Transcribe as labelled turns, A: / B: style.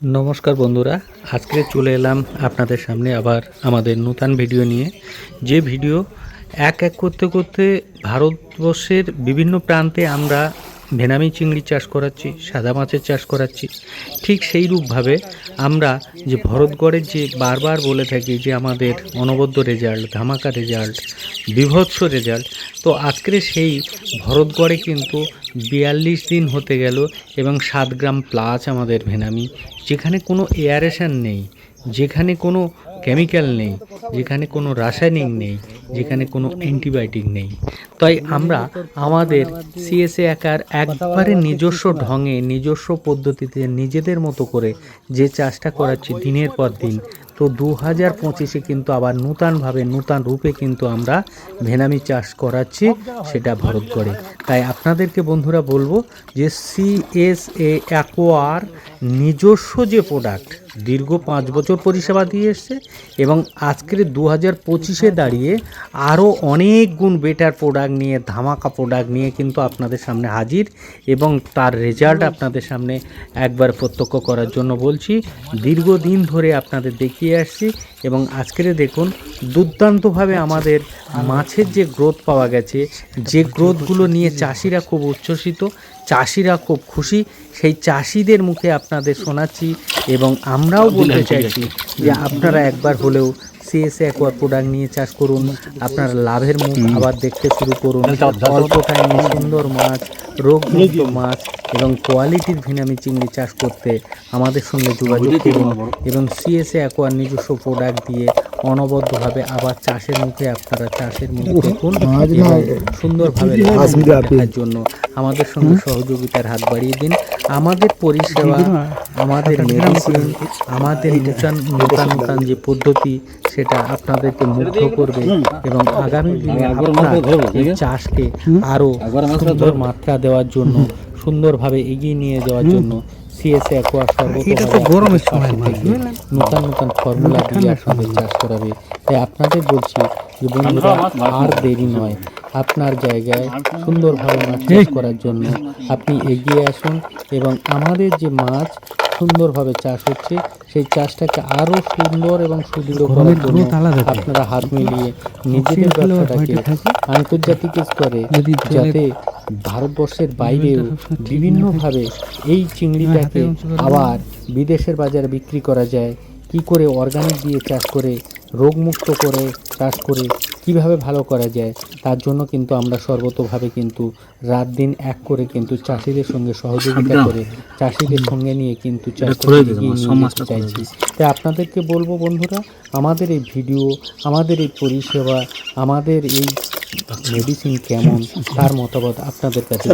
A: নমস্কার বন্ধুরা, আজকে চলে এলাম আপনাদের সামনে আবার আমাদের নতুন ভিডিও নিয়ে। যে ভিডিও এক এক করতে করতে ভারতবর্ষের বিভিন্ন প্রান্তে আমরা ভেনামি চিংড়ি চাষ করাচ্ছি, সাদা মাছের চাষ করাচ্ছি। ঠিক সেই রূপভাবে আমরা যে ভরতগড়ের যে বারবার বলে থাকি যে আমাদের অনবদ্য রেজাল্ট ধামাকা রেজাল্ট বিভৎস রেজাল্ট তো আজকের সেই ভরতগড়ে কিন্তু বিয়াল্লিশ দিন হতে গেল এবং সাত গ্রাম প্লাস আমাদের ভেনামি, যেখানে কোনো এয়ারেশন নেই, যেখানে কোনো কেমিক্যাল নেই, যেখানে কোনো রাসায়নিক নেই। যেখানে কোনো অ্যান্টিবায়োটিক নেই। তাই আমরা আমাদের সিএসএ একার একবারে নিজস্ব ঢঙে, নিজস্ব পদ্ধতিতে নিজেদের মতো করে যে চাষটা করাচ্ছি দিনের পর দিন, তো দু হাজার পঁচিশে কিন্তু আবার নূতনভাবে, নূতন রূপে কিন্তু আমরা ভেনামি চাষ করাচ্ছি সেটা ভারত করে তাই আপনাদেরকে বন্ধুরা বলব যে সিএসএ অ্যাকোয়ার নিজস্ব যে প্রোডাক্ট দীর্ঘ পাঁচ বছর পরিষেবা দিয়ে এসছে এবং আজকের দু হাজার পঁচিশে দাঁড়িয়ে আরও অনেক গুণ বেটার প্রোডাক্ট নিয়ে, ধামাকা প্রোডাক্ট নিয়ে কিন্তু আপনাদের সামনে হাজির এবং তার রেজাল্ট আপনাদের সামনে একবার প্রত্যক্ষ করার জন্য বলছি। দীর্ঘদিন ধরে আপনাদের দেখিয়ে আসছি এবং আজকের দেখুন দুর্দান্তভাবে আমাদের মাছের যে গ্রোথ পাওয়া গেছে যে গ্রোথগুলো নিয়ে চাষিরা খুব উচ্ছ্বসিত চাষিরা খুব খুশি সেই চাষিদের মুখে আপনাদের শোনাচ্ছি এবং আমরাও বলতে চাইছি যে আপনারা একবার হলেও সিএসএ অ্যাকোয়ার প্রোডাক্ট নিয়ে চাষ করুন আপনার লাভের মুখ আবার দেখতে শুরু করুন। অল্প টাইমে সুন্দর মাছ রোগমুক্ত মাছ এবং কোয়ালিটির ভিনামি চিংড়ি চাষ করতে আমাদের সঙ্গে যোগাযোগ করুন এবং সিএসএ অ্যাকোয়ার নিজস্ব প্রোডাক্ট দিয়ে অনবদ্যভাবে আবার চাষের মুখে আপনারা চাষের মুখ দেখুন। সুন্দরভাবে দেখার জন্য আমাদের সঙ্গে সহযোগিতার হাত বাড়িয়ে দিন। আমাদের পরিষেবা আমাদের মেডিসিন আমাদের নূতন নূতন নূতন যে পদ্ধতি সেটা আপনাদেরকে মুগ্ধ করবে এবং আগামী দিনে আপনার চাষকে আরও সুন্দর মাত্রা দেওয়ার জন্য সুন্দরভাবে এগিয়ে নিয়ে যাওয়ার জন্য সিএসএ অ্যাকোয়া
B: সময়
A: নতুন নতুন ফর্মুলা দিয়ে আপনাদের চাষ করাবে তাই আপনাদের বলছি যে বন্ধুরা আর দেরি নয়। আপনার জায়গায় সুন্দরভাবে মাছ চাষ করার জন্য আপনি এগিয়ে আসুন এবং আমাদের যে মাছ সুন্দরভাবে চাষ হচ্ছে সেই চাষটাকে আরও সুন্দর এবং সুদৃঢ় করার জন্য। আপনারা হাত মিলিয়ে নিজেদের ব্যবসাটাকে আন্তর্জাতিক স্তরে যাতে ভারতবর্ষের বাইরেও বিভিন্নভাবে এই চিংড়িটাকে আবার বিদেশের বাজারে বিক্রি করা যায়। কি করে অর্গানিক দিয়ে চাষ করে রোগমুক্ত করে চাষ করে কীভাবে ভালো করা যায় তার জন্য কিন্তু আমরা সর্বতোভাবে কিন্তু রাত দিন এক করে কিন্তু চাষিদের সঙ্গে সহযোগিতা করে চাষিদের সঙ্গে নিয়ে কিন্তু চাইছি তাই আপনাদেরকে বলব বন্ধুরা আমাদের এই ভিডিও আমাদের এই পরিষেবা আমাদের এই মেডিসিন কেমন তার মতামত আপনাদের কাছে।